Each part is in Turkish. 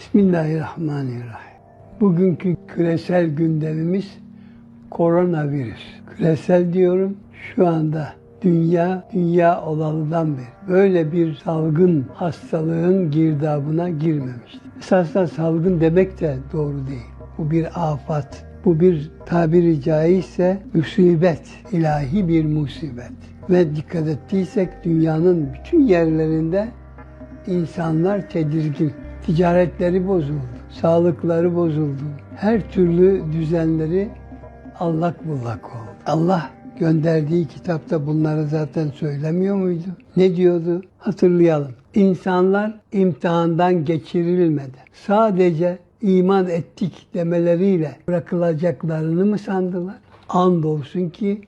Bismillahirrahmanirrahim. Bugünkü küresel gündemimiz koronavirüs. Küresel diyorum şu anda dünya dünya olalıdan beri böyle bir salgın hastalığın girdabına girmemişti. Esasında salgın demek de doğru değil. Bu bir afat. Bu bir tabiri caizse musibet, ilahi bir musibet. Ve dikkat ettiysek dünyanın bütün yerlerinde insanlar tedirgin. Ticaretleri bozuldu, sağlıkları bozuldu. Her türlü düzenleri allak bullak oldu. Allah gönderdiği kitapta bunları zaten söylemiyor muydu? Ne diyordu? Hatırlayalım. İnsanlar imtihandan geçirilmedi. Sadece iman ettik demeleriyle bırakılacaklarını mı sandılar? Andolsun ki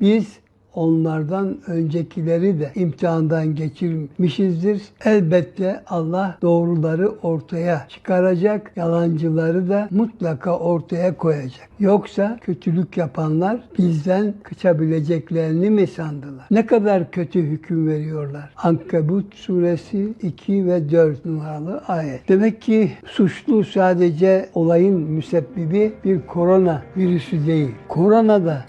biz onlardan öncekileri de imtihandan geçirmişizdir. Elbette Allah doğruları ortaya çıkaracak, yalancıları da mutlaka ortaya koyacak. Yoksa kötülük yapanlar bizden kaçabileceklerini mi sandılar? Ne kadar kötü hüküm veriyorlar. Ankabut suresi 2 ve 4 numaralı ayet. Demek ki suçlu sadece olayın müsebbibi bir korona virüsü değil. Korona da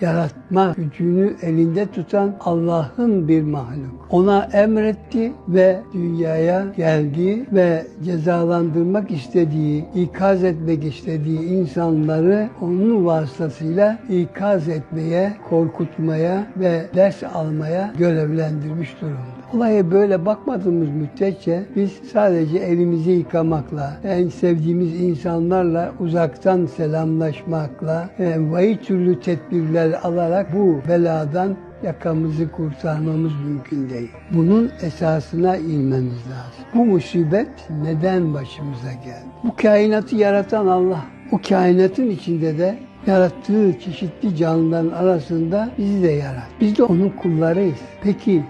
gücünü elinde tutan Allah'ın bir mahluk. Ona emretti ve dünyaya geldi ve cezalandırmak istediği, ikaz etmek istediği insanları onun vasıtasıyla ikaz etmeye, korkutmaya ve ders almaya görevlendirmiş durumda. Olaya böyle bakmadığımız müddetçe biz sadece elimizi yıkamakla, en sevdiğimiz insanlarla uzaktan selamlaşmakla, e, vay türlü tedbirler alarak bu beladan yakamızı kurtarmamız mümkün değil. Bunun esasına inmemiz lazım. Bu musibet neden başımıza geldi? Bu kainatı yaratan Allah. O kainatın içinde de yarattığı çeşitli canlıların arasında bizi de yarattı. Biz de onun kullarıyız. Peki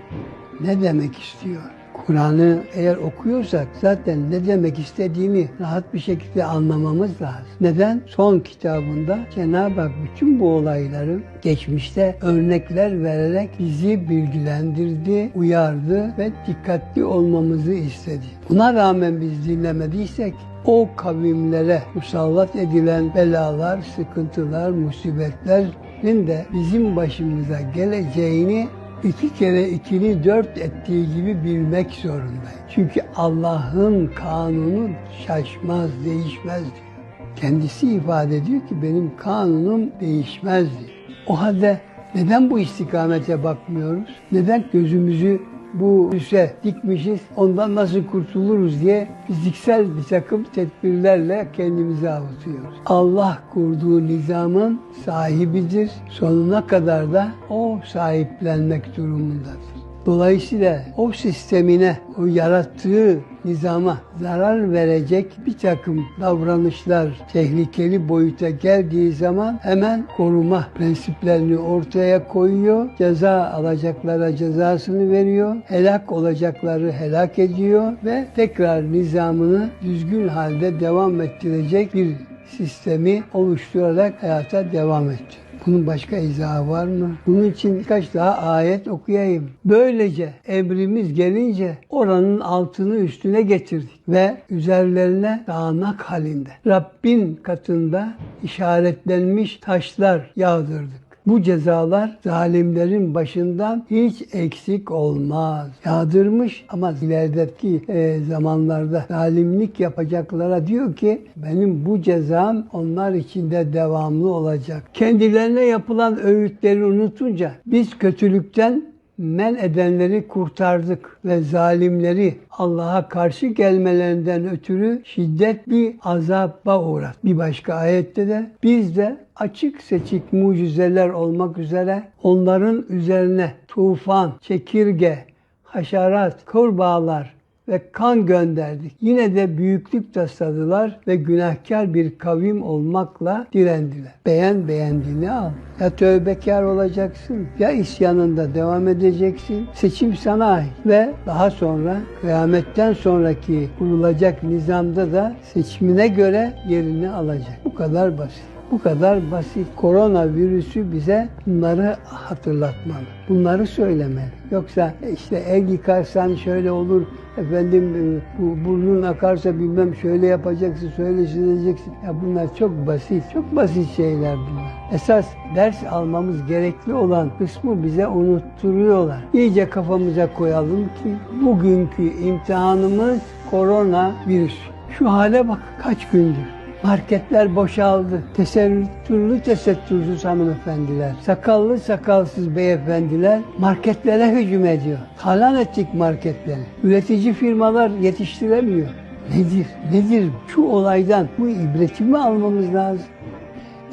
ne demek istiyor? Kur'an'ı eğer okuyorsak zaten ne demek istediğini rahat bir şekilde anlamamız lazım. Neden? Son kitabında Cenab-ı Hak bütün bu olayları geçmişte örnekler vererek bizi bilgilendirdi, uyardı ve dikkatli olmamızı istedi. Buna rağmen biz dinlemediysek o kavimlere musallat edilen belalar, sıkıntılar, musibetlerin de bizim başımıza geleceğini iki kere ikini dört ettiği gibi bilmek zorundayız. Çünkü Allah'ın kanunu şaşmaz, değişmez diyor. Kendisi ifade ediyor ki benim kanunum değişmez diyor. O halde neden bu istikamete bakmıyoruz? Neden gözümüzü bu üse dikmişiz, ondan nasıl kurtuluruz diye fiziksel bir takım tedbirlerle kendimizi avutuyoruz. Allah kurduğu nizamın sahibidir. Sonuna kadar da o sahiplenmek durumundadır. Dolayısıyla o sistemine, o yarattığı nizama zarar verecek bir takım davranışlar tehlikeli boyuta geldiği zaman hemen koruma prensiplerini ortaya koyuyor. Ceza alacaklara cezasını veriyor. Helak olacakları helak ediyor ve tekrar nizamını düzgün halde devam ettirecek bir sistemi oluşturarak hayata devam ettiriyor. Bunun başka izahı var mı? Bunun için birkaç daha ayet okuyayım. Böylece emrimiz gelince oranın altını üstüne getirdik ve üzerlerine dağınak halinde Rabbin katında işaretlenmiş taşlar yağdırdık. Bu cezalar zalimlerin başından hiç eksik olmaz. Yağdırmış ama ilerideki e, zamanlarda zalimlik yapacaklara diyor ki benim bu cezam onlar içinde devamlı olacak. Kendilerine yapılan öğütleri unutunca biz kötülükten men edenleri kurtardık ve zalimleri Allah'a karşı gelmelerinden ötürü şiddetli azaba uğrat. Bir başka ayette de biz de açık seçik mucizeler olmak üzere onların üzerine tufan, çekirge, haşerat, kurbağalar ve kan gönderdik. Yine de büyüklük tasladılar ve günahkar bir kavim olmakla direndiler. Beğen beğendiğini al. Ya tövbekar olacaksın ya isyanında devam edeceksin. Seçim sana ait ve daha sonra kıyametten sonraki kurulacak nizamda da seçimine göre yerini alacak. Bu kadar basit. Bu kadar basit. Koronavirüsü bize bunları hatırlatmalı. Bunları söylemeli. Yoksa işte el yıkarsan şöyle olur, efendim e, bu burnun akarsa bilmem şöyle yapacaksın, şöyle sileceksin. Ya bunlar çok basit, çok basit şeyler bunlar. Esas ders almamız gerekli olan kısmı bize unutturuyorlar. İyice kafamıza koyalım ki bugünkü imtihanımız korona virüs. Şu hale bak kaç gündür. Marketler boşaldı. Tesettürlü tesettürsüz hanımefendiler, sakallı sakalsız beyefendiler marketlere hücum ediyor. Talan ettik marketleri. Üretici firmalar yetiştiremiyor. Nedir? Nedir? Şu olaydan bu ibreti mi almamız lazım?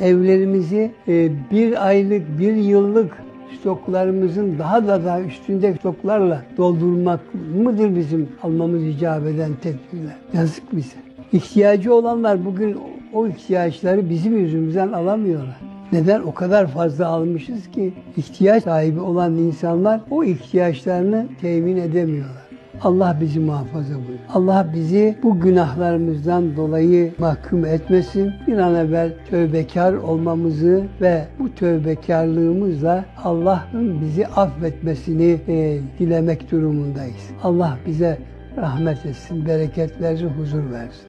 Evlerimizi e, bir aylık, bir yıllık stoklarımızın daha da daha üstünde stoklarla doldurmak mıdır bizim almamız icap eden tedbirler? Yazık bize. İhtiyacı olanlar bugün o ihtiyaçları bizim yüzümüzden alamıyorlar. Neden? O kadar fazla almışız ki ihtiyaç sahibi olan insanlar o ihtiyaçlarını temin edemiyorlar. Allah bizi muhafaza buyur. Allah bizi bu günahlarımızdan dolayı mahkum etmesin. Bir an evvel tövbekar olmamızı ve bu tövbekarlığımızla Allah'ın bizi affetmesini e, dilemek durumundayız. Allah bize rahmet etsin, bereket versin, huzur versin.